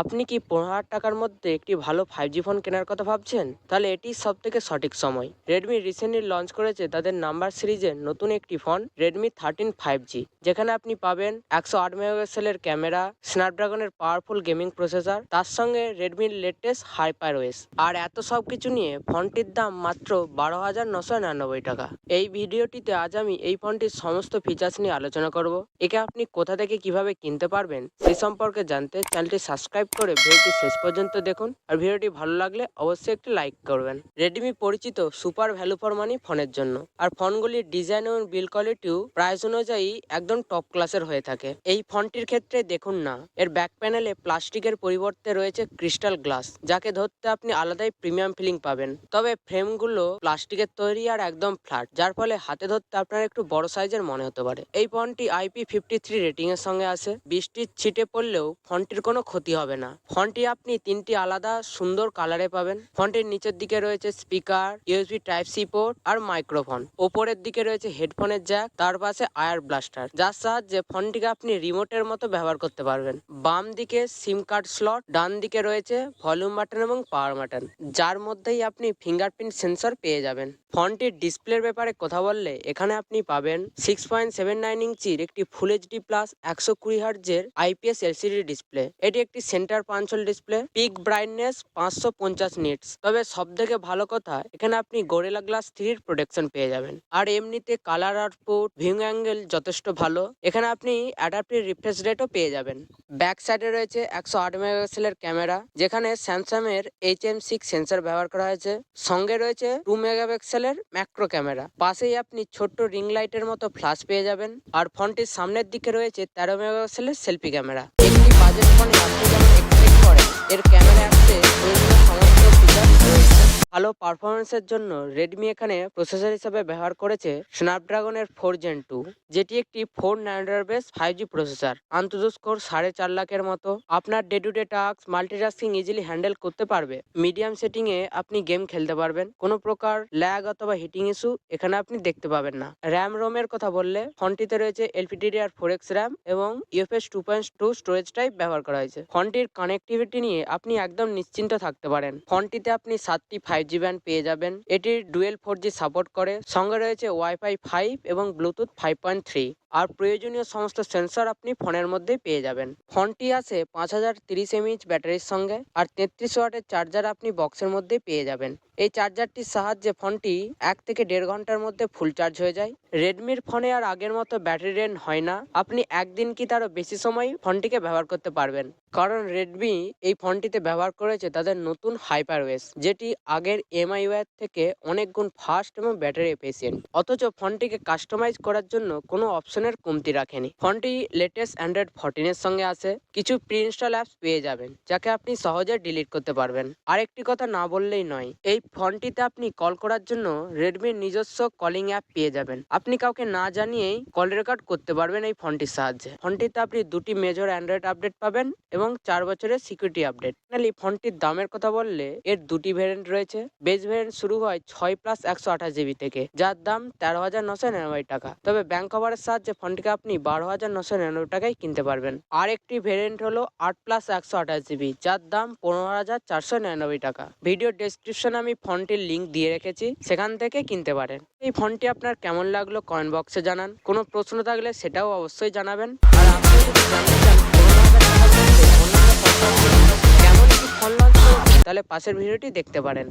আপনি কি পনেরো হাজার টাকার মধ্যে একটি ভালো ফাইভ জি ফোন কেনার কথা ভাবছেন? তাহলে এটি সব থেকে সঠিক সময়। রেডমি রিসেন্টলি লঞ্চ করেছে তাদের নাম্বার সিরিজের নতুন একটি phone Redmi thirteen five G যেখানে আপনি পাবেন একশো আট মেগাপিক্সেলের ক্যামেরা, স্ন্যাপড্রাগনের পাওয়ারফুল গেমিং প্রসেসর তার সঙ্গে রেডমির লেটেস্ট হাইপার ওয়েস আর এত সব কিছু নিয়ে ফোনটির দাম মাত্র বারো হাজার নশো নিরানব্বই টাকা। এই ভিডিওটিতে আজ আমি এই ফোনটির সমস্ত ফিচার্স নিয়ে আলোচনা করব। একে আপনি কোথা থেকে কীভাবে কিনতে পারবেন, সে সম্পর্কে জানতে চ্যানেলটি সাবস্ক্রাইব করে ভিডিওটি শেষ পর্যন্ত দেখুন। আর ভিডিওটি ভালো লাগলে অবশ্যই একটি লাইক করবেন। রেডমি পরিচিত সুপার ভ্যালু ফর মানি ফোনের জন্য। আর ফোনগুলির ডিজাইন এবং বিল কোয়ালিটিও প্রাইস অনুযায়ী একদম টপ ক্লাসের হয়ে থাকে। এই ফোনটির ক্ষেত্রে দেখুন না, এর ব্যাক প্যানেলে প্লাস্টিকের পরিবর্তে রয়েছে ক্রিস্টাল গ্লাস যাকে ধরতে আপনি আলাদাই প্রিমিয়াম ফিলিং পাবেন। তবে ফ্রেমগুলো প্লাস্টিকের তৈরি আর একদম ফ্ল্যাট যার ফলে হাতে ধরতে আপনার একটু বড় সাইজের মনে হতে পারে। এই ফোনটি আইপি ফিফটি থ্রি রেটিং এর সঙ্গে আসে বৃষ্টির ছিটে পড়লেও ফোনটির কোনো ক্ষতি হবে না। ফোনটি আপনি তিনটি আলাদা সুন্দর কালারে পাবেন। ফোনটির নিচের দিকে রয়েছে speaker, USB type C port আর মাইক্রোফোন। ওপরের দিকে রয়েছে হেডফোনের জ্যাক, তার পাশে আয়ার ব্লাস্টার, যার সাহায্যে ফোনটিকে আপনি রিমোটের মতো ব্যবহার করতে পারবেন। বাম দিকে সিম কার্ড স্লট, ডান দিকে রয়েছে ভলিউম বাটন এবং পাওয়ার বাটন, যার মধ্যেই আপনি ফিঙ্গারপ্রিন্ট সেন্সর পেয়ে যাবেন। ফোনটির ডিসপ্লের ব্যাপারে কথা বললে এখানে আপনি পাবেন সিক্স পয়েন্ট সেভেন নাইন ইঞ্চির একটি ফুল এইচডি প্লাস একশো কুড়ি হার্জের আইপিএস এলসিডি ডিসপ্লে। এটি একটি centre punch hole display, peak brightness পাঁচশো পঞ্চাশ নিটস। তবে সব থেকে ভালো কথা, এখানে আপনি গোরেলা গ্লাস থ্রির প্রোটেকশন পেয়ে যাবেন। আর এমনিতে কালার আউটপুট ভিউ অ্যাঙ্গেল যথেষ্ট ভালো। এখানে আপনি অ্যাডাপ্টিভ রিফ্রেশ রেটও পেয়ে যাবেন। ব্যাক সাইডে রয়েছে একশো আট মেগাপিক্সেলের ক্যামেরা, যেখানে স্যামসাং এর এইচ এম সিক্স সেন্সর ব্যবহার করা হয়েছে। সঙ্গে রয়েছে টু মেগাপিক্সেলের ম্যাক্রো ক্যামেরা। পাশেই আপনি ছোট্ট রিং লাইটের মতো ফ্ল্যাশ পেয়ে যাবেন। আর ফোনটির সামনের দিকে রয়েছে তেরো মেগাপিক্সেলের সেলফি ক্যামেরা। একটি বাজেট ফোনে করেন এর ক্যামেরা আসতে প্রয়োজনীয় সমস্ত ফিচার রয়েছে ভালো পারফরমেন্সের জন্য রেডমি এখানে প্রসেসর হিসেবে ব্যবহার করেছে স্ন্যাপড্রাগনের ফোর জেন টু যেটি একটি four nanometre based five G processor AnTuTu score সাড়ে চার লাখের মতো। আপনার day to day task multitasking easily handle করতে পারবে। মিডিয়াম সেটিংয়ে আপনি গেম খেলতে পারবেন। কোনো প্রকার ল্যাগ অথবা হিটিং ইস্যু এখানে আপনি দেখতে পাবেন না। র্যাম রোমের কথা বললে, ফোনটিতে রয়েছে এলপিডিডিআর ফোর এক্স র্যাম এবং UFS two point two storage type ব্যবহার করা হয়েছে। ফোনটির কানেক্টিভিটি নিয়ে আপনি একদম নিশ্চিন্ত থাকতে পারেন। ফোনটিতে আপনি সাতটি ফাইভ জি ব্যান্ড পেয়ে যাবেন। এটির ডুয়েল ফোর জি সাপোর্ট করে। সঙ্গে রয়েছে ওয়াইফাই ফাইভ এবং ব্লুটুথ ফাইভ পয়েন্ট থ্রি আর প্রয়োজনীয় সমস্ত সেন্সর আপনি ফোনের মধ্যেই পেয়ে যাবেন। ফোনটি আছে পাঁচ হাজার তিরিশ এমএইচ ব্যাটারির সঙ্গে আর তেত্রিশ ওয়াটের চার্জার আপনি বক্সের মধ্যেই পেয়ে যাবেন। এই চার্জারটির সাহায্যে ফোনটি এক থেকে দেড় ঘণ্টার মধ্যে ফুল চার্জ হয়ে যায়। রেডমির ফোনে আর আগের মতো ব্যাটারি রেন হয় না। আপনি একদিন কি তারও বেশি সময় ফোনটিকে ব্যবহার করতে পারবেন? কারণ রেডমি এই ফোনটিতে ব্যবহার করেছে তাদের নতুন হাইপার ওয়েস যেটি আগের এমআই ওয়ার থেকে অনেক গুণ ফাস্ট এবং ব্যাটারি এফিসিয়েন্ট অথচ ফোনটিকে কাস্টমাইজ করার জন্য কোনো অপশনের কমতি রাখেনি। ফোনটি লেটেস্ট অ্যান্ড্রয়েড ফোরটিনের সঙ্গে আছে। কিছু প্রি ইনস্টল অ্যাপস পেয়ে যাবেন, যাকে আপনি সহজে ডিলিট করতে পারবেন। আরেকটি কথা না বললেই নয়, এই ফোনটিতে আপনি কল করার জন্য রেডমির নিজস্ব কলিং অ্যাপ পেয়ে যাবেন। আপনি কাউকে না জানিয়েই কল রেকর্ড করতে পারবেন এই ফোনটির সাহায্যে। ফোনটিতে আপনি দুটি মেজর অ্যান্ড্রয়েড আপডেট পাবেন এবং চার বছরের সিকিউরিটি আপডেট ফাইনালি ফোনটির দামের কথা বললে এর দুটি ভ্যারিয়েন্ট রয়েছে। বেস ভ্যারিয়েন্ট শুরু হয় ছয় প্লাস একশো আঠাশ জিবি থেকে, যার দাম তেরো হাজার নশো নিরানব্বই টাকা। তবে ব্যাংক কভারের সাহায্যে ফোনটিকে আপনি বারো হাজার নশো নিরানব্বই টাকায় কিনতে পারবেন। আর একটি ভ্যারিয়েন্ট হলো আট প্লাস একশো আঠাশ জিবি যার দাম পনেরো হাজার চারশো নিরানব্বই টাকা। ভিডিও ডেসক্রিপশনে আমি ফোনটির লিঙ্ক দিয়ে রেখেছি, সেখান থেকে কিনতে পারেন। এই ফোনটি আপনার কেমন লাগল কমেন্ট বক্সে জানান। কোনো প্রশ্ন থাকলে সেটাও অবশ্যই জানাবেন। আর আপনি কেমন ফোন তাহলে পাশের ভিডিওটি দেখতে পারেন।